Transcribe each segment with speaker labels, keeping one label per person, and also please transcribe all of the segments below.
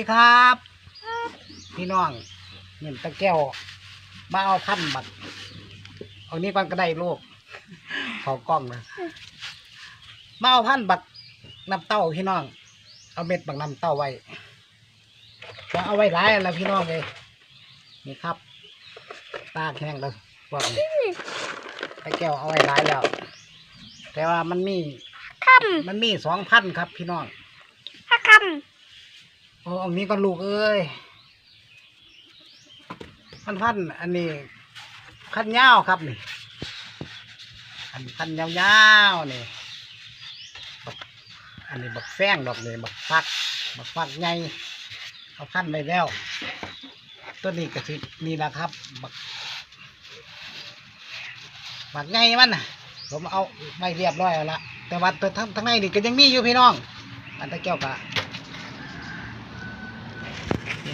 Speaker 1: พี่ครับ พี่น้องเงินตะแก้ว มาเอาพันบัตรเอานี้ก่อนก็ได้ลูกเขากล้องนะมาเอาพันบัตรน้ำเต้าพี่น้อง เอาเม็ดบักน้ำเต้าไว้จะเอาไว้ร้ายแล้วพี่น้องเลยนี่ครับ ตากแห้งแล้วพวกนี้ตะแก้วเอาไว้ร้ายแล้ว แต่ว่ามันมี
Speaker 2: ค
Speaker 1: มันมีสองพันครับพี่น้องำ
Speaker 2: ถ้าค
Speaker 1: โอ้อันนี้ก็ลูกเอ้ยพันพันอันนี้พันยาวครับนี่อันพันยาวๆนี่อันนี้บักแฟงดอกนี่บักฟักบักฟักใหญ่เอาพันไปแล้วตัวนี้ก็สินี่แหละครับบักบักใหญ่มันผมเอาไม่เรียบร้อยแล้วละแต่ว่าตัวทั้งทั้งในนี่ก็ยังมีอยู่พี่น้อง อันตะเกียวกะนี่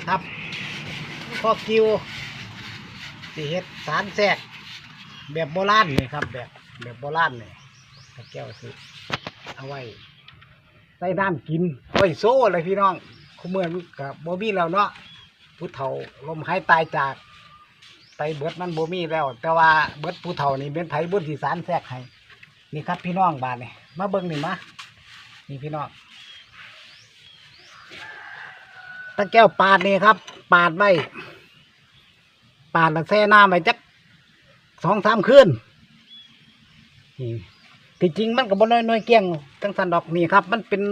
Speaker 1: ครับพ่อกิวสีเฮ็ดสารแทรกแบบโบราณนี่ครับ แบบแบบโบราณนี่ตะแก้วสิเอาไว้ใส่น้ำกินไว้โซ่เลยพี่น้องคุเมือนกับโบมีแล้วเนาะผู้เฒ่าลมหายตายจากไปเบิดมันโบมี่แล้ว แต่ว่าเบิดผู้เฒ่านี่เป็นไผบุญที่สารแทรกให้นี่ครับพี่น้องบานนี่มาเบิ่งนี่มานี่พี่น้อง ตะแก้วปาดนี่ครับ ปาดไว้ปาดแล้วแช่น้ำไว้จักสองสามคืนนี่ที่จริงมันก็บ่น้อยน้อยเกี้ยงจังสันดอกนี่ครับ มันเป็น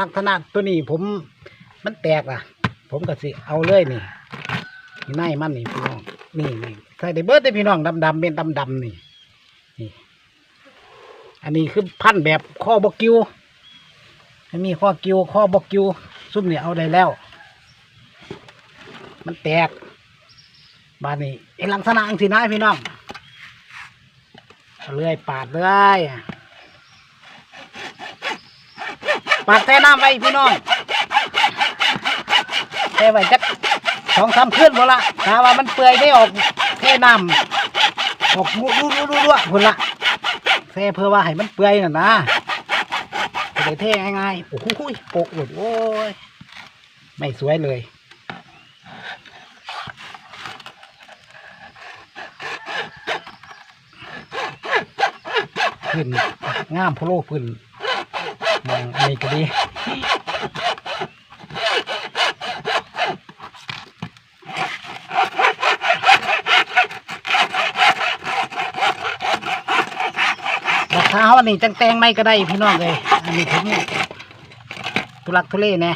Speaker 1: ลักษณะตัวนี้ผม มันแตกอะ ผมก็สิเอาเลยนี่นี่ในมันนี่พี่น้องนี่นี่ใส่ได้เบิร์ดได้พี่น้องดำๆเป็นดำๆนี่นี่ อันนี้คือพันแบบข้อบกิวมีข้อกิวข้อบกิวซุ่มนี่เอาได้แล้ว มันแตกบานนี้ไอ้ลักษณะอังสินะพี่น้องเลื่อยปาดเลยปาดแท่น้ำไว้พี่น้องแท่ไว้จักสองสามคืนพอละถ้าว่ามันเปื่อยได้ออกเทน้ำออกรูรูรูรูรูพนละแท่เพื่อว่าให้มันเปื่อยน่ะนะจะได้เท่ง่ายๆโอ้โหโปกหลุดโอ้ยไม่สวยเลย พื้นงามพโลพื้นมองอันนี้ก็ดีราคาเขาอันนี้จังแตงไม่ก็ได้พี่น้องเลยอันนี้ผมทุลักทุเลแน่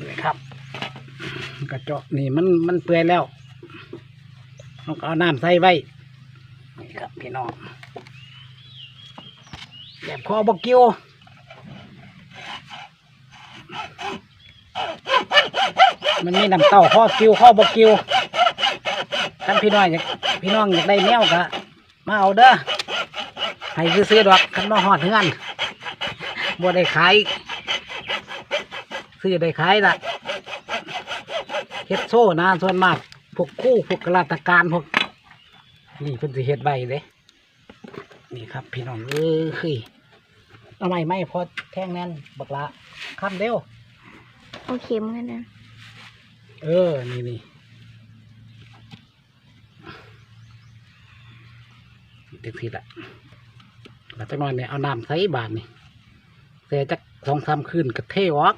Speaker 1: นี่ครับกระจาะนี่มันมันเปื่อยแล้ว ต้องเอาน้ำใส่ไว้ นี่ครับพี่น้อง แบบคอบกิ้วมันมีน้ำเต้าข้อกิ้วข้อบกิ้วท่านพี่น้อยอยากพี่น้องอยากได้แนวกะมาเอาเด้อให้ซื้อดอกคันมาหอดเฮือนบ่ได้ขายซื้อได้ขายละเฮ็ดโซ่นะส่วนมาก วกคู่พวกกราชการพวกนี่เพิ่นสิเฮ็ดใบเด้นี่ครับ พี่น้องเอ้ยเอาไม่ไม่พอแท่งแน่นบักละคำเดียวำ
Speaker 2: โอเคเหมือนกันนะ
Speaker 1: เออ นี่นี่เต็มที่ละแล้วจักหน่อยเนี่ยเอาน้ำใส่บาทนี่แต่จักสองสามคืนก็เทออก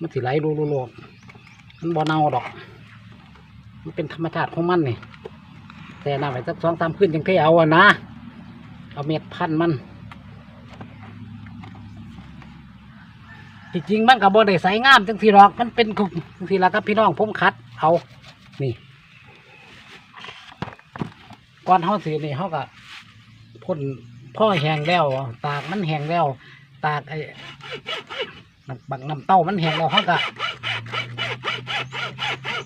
Speaker 1: มันสิไหลรูรูรูมันบ่เน่าดอก มันเป็นธรรมชาติของมันนี่แต่น้ำไปสักสองสามคืนจังเทเอาอะนะ เอาเม็ดพันมันที่จริงมันกับบ่ได้ใสงามจังสีหรอกมันเป็นกุจังสีละครับพี่น้องผมคัดเอานี่ก่อนเฮาสีนี่เฮาก็พ่นพ่อแห้งแล้ว ตากมันแห้งแล้ว ตากไอ้บักน้ำเต้ามันแห้งแล้วเฮาก็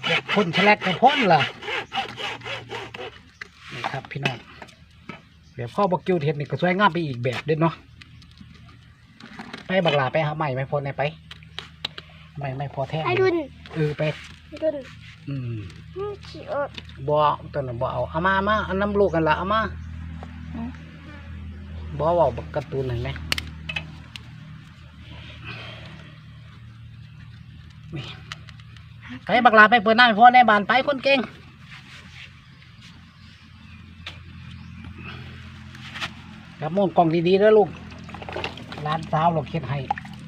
Speaker 1: เก็บพ่นแฉลกกับพ่นล่ะนี่ครับพี่น้องแบบข้อบกิวเทศนี่ก็สวยงามไปอีกแบบเด็ดเนาะไปบักหลาไปหาใหม่ไม่พอไหนไปไม่ไม่พอแท้
Speaker 2: ไอ้ดุน
Speaker 1: เออไป
Speaker 2: ไอ้ดุน
Speaker 1: อืม
Speaker 2: อืมขี้อด
Speaker 1: บ่ตัวนั้นบ่เอาเอามามาเอาน้ำลูกกันละเอามาบ่เว่าบักการ์ตูนเห็นไหมนี่ ไปบักลาไปเปิดหน้าพ่อในบ้านไปคนเก่งกับโมนกล่องดีๆแล้วลูกร้านสาวเราเค็ดให้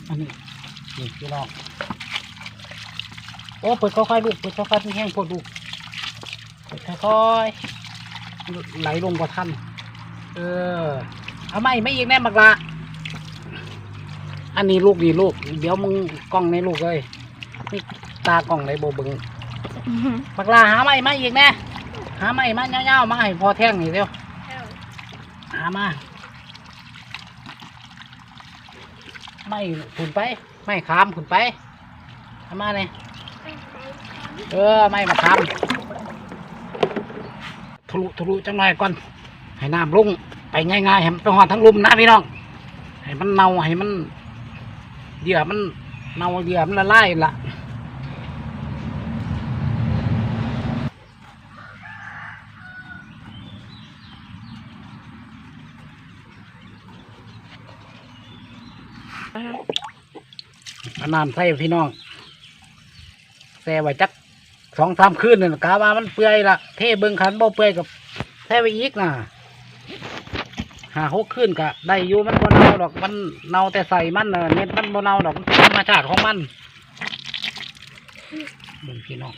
Speaker 1: อันนี้นี่พี่น้องโอ้เปิดค่อยๆลูกเปิดค่อยๆแห้งๆพดลูกเปิดค่อยๆไหลลงกว่าท่านเออเอาไม่ไม่อีกแน่บักละอันนี้ลูกดีลูก เดี๋ยวมึงกล้องในลูกเลยนี่ ตากล้องในโบเบึงบักลาหาไม่มาอีกแน่หาไม่มาเงาๆมาให้พอแท่งนี่เดียวหามาไม่ขุนไป ไม่ขามขุนไปหามาเนี่ยเออไม่มาขามทะลุทะลุจังหน่อยก่อนให้น้ำลงไปง่ายๆให้มันไปหอดทั้งลุมนะพี่น้องให้มันเน่าให้มันเหยื่อมันเน่าเหยื่อมันละลายละเอา น้ำใส่พี่น้องแซ่ไว้จักสองสามคืนนึ่งกาว่ามันเปื่อยละเทเบิ้งขันบ่เปื่อยกับแซ่ไว้อีกนะหาหกขึ้นกะได้อยู่มันบ่เน่าดอกมันเน่าแต่ใส่มันน่ะเน็ตมันบ่เน่าดอกธรรมชาติของมันมึงพี่น้อง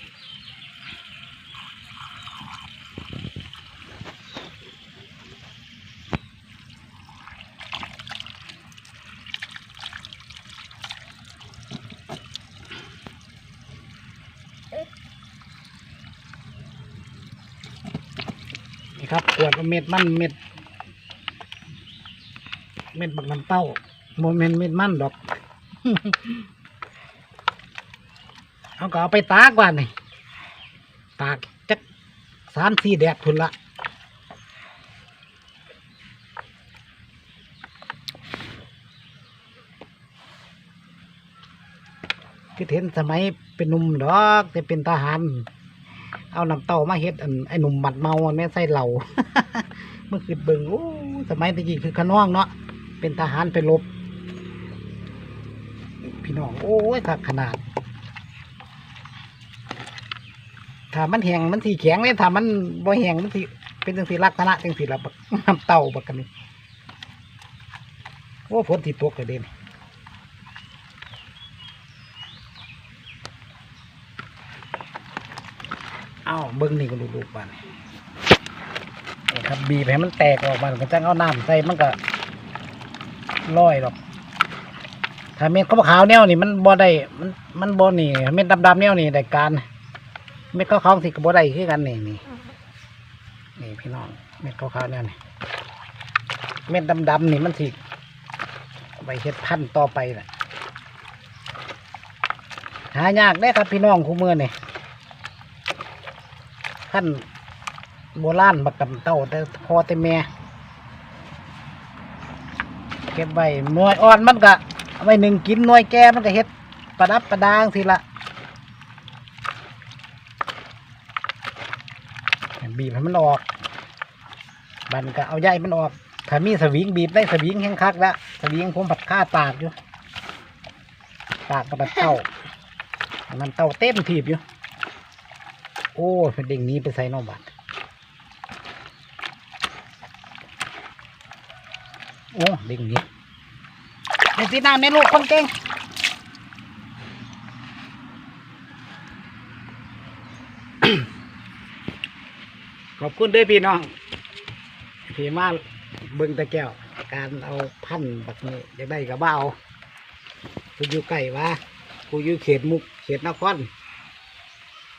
Speaker 1: นี่ครับขวดเม็ดมันเม็ด เม็ดบักน้ำเต้าโมเมนเม็ดมันดอกเอาก็เอาไปตากว่านี่ตากจักสามสี่แดดพุ่นละคือเห็นสมัยเป็นหนุ่มดอก แต่เป็นทหาร เอาน้ำเต้ามาเฮ็ดอันไอ้หนุ่มหมัดเมาอันแม่ใส่เหล่าเมื่อคืนเบิ่งโอ้สมัยตะกี้คือขน้องเนาะเป็นทหารไปรบพี่น้องโอ้ยถักขนาดถ้ามันแห้งมันสีแข็งเลยถ้ามันบ่แห้งมันสีเป็นจังสีลักษณะจังสีละบักน้ำเต่าบักกันนี่โอ้ฝนติตกเลยเด่น เอ้าเบิ้งนี่ก็ลูกๆบ้านนี่ครับบีบให้มันแตกออกมาก็จังเอาน้ำใส่มันก็ลอยหรอกถ้าเม็ดขาวๆแนวนี่มันบ่ได้มันมันบ่นี่เม็ดดำๆแนวนี่ได้การเม็ดขาวๆสิก็บ่ได้คือกันนี่นี่นี่พี่น้องเม็ดขาวๆแนวนี่เม็ดดำๆนี่มันสิไปเฮ็ดพันธุ์ต่อไปน่ะหายากได้ครับพี่น้องคู่มือนี่ พันโบราณบักกำเต้าแต่พอแต่แม่เก็บไว้หน่วยอ่อนมันก็เอาไว้หนึ่งกินหน่วยแก่มันก็เฮ็ดประดับประดางสิละบีบให้มันออกบันก็เอาใยมันออก ถ้ามีสวิงบีบได้สวิงแห้งคักแล้วสวิงผมผัดข้าตากอยู่ ตากกับเต้ามันเต้าเต็มทีบอยู่ โอ้เป็นเด้งนี้ไปใส่นอกบัดโอ้เด้งนี้ในสีน้าเมลูกคนเก่งขอบคุณด้วยพี่น้องที่มาเบิ่งตะแก้ว การเอาพันแบบนี้อยากได้กับเบ้าผู้อยู่ใกล้วะผู้อยู่เขตมุก เขตนคร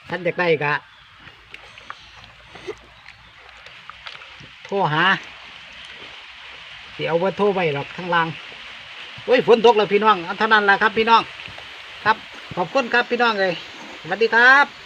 Speaker 1: ท่านอยากได้กะโทรหาสิเอาไว้โทรไปหรอกข้างล่างโอ้ยฝนตกแล้วพี่น้องเท่านั้นแหละครับพี่น้อง ครับขอบคุณครับพี่น้องเลยสวัสดีครับ